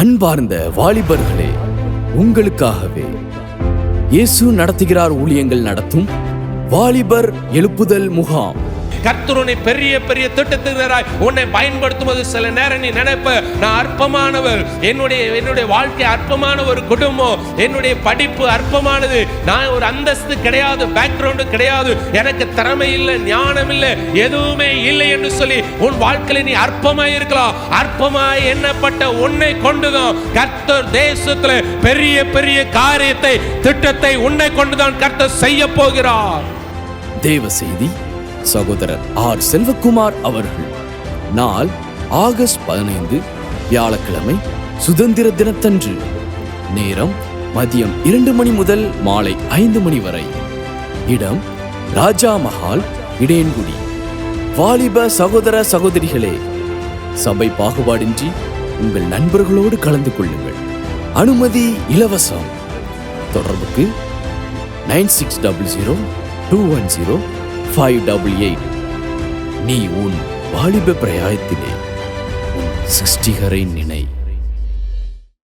அன்பார்ந்த வாலிபர்களே உங்களுக்காகவே இயேசு நடத்துகிறார் ஊழியங்கள் நடத்தும் வாலிபர் எழுப்புதல் முகாம். கர்த்தர் உன்னை பெரிய பெரிய திட்டத்தினராய் உன்னை பயன்படுத்துவது சில நேரம் நீ நினைப்ப நான் அற்பமானவர். என்னுடைய என்னுடைய வாழ்க்கை அற்பமான ஒரு குடும்பம். என்னுடைய படிப்பு அற்பமானது. நான் ஒரு அந்தஸ்து கிடையாது பேக்ரவுண்டு கிடையாது. எனக்கு திறமை இல்லை ஞானம் இல்லை எதுவுமே இல்லை என்று சொல்லி உன் வாழ்க்கையில் நீ அற்பமாய் இருக்கலாம். அற்பமாய் எண்ணப்பட்ட உன்னை கொண்டுதான் கர்த்தர் தேசத்தில் பெரிய பெரிய காரியத்தை திட்டத்தை உன்னை கொண்டுதான் கர்த்தர் செய்ய போகிறார். தேவ செய்தி சகோதரர் ஆர் செல்வகுமார் அவர்கள். நாள் ஆகஸ்ட் பதினைந்து வியாழக்கிழமை சுதந்திர தினத்தன்று. நேரம் மதியம் இரண்டு மணி முதல் மாலை ஐந்து மணி வரை. இடம் ராஜா மஹால் இடையன்குடி. வாலிப சகோதர சகோதரிகளே சபை பாகுபாடின்றி உங்கள் நண்பர்களோடு கலந்து கொள்ளுங்கள். அனுமதி இலவசம். தொடர்புக்கு nine six double zero two one zero five double eight நீ உன் வாலிப பிரயாயத்திலே உன் சிருஷ்டிகரை நினை.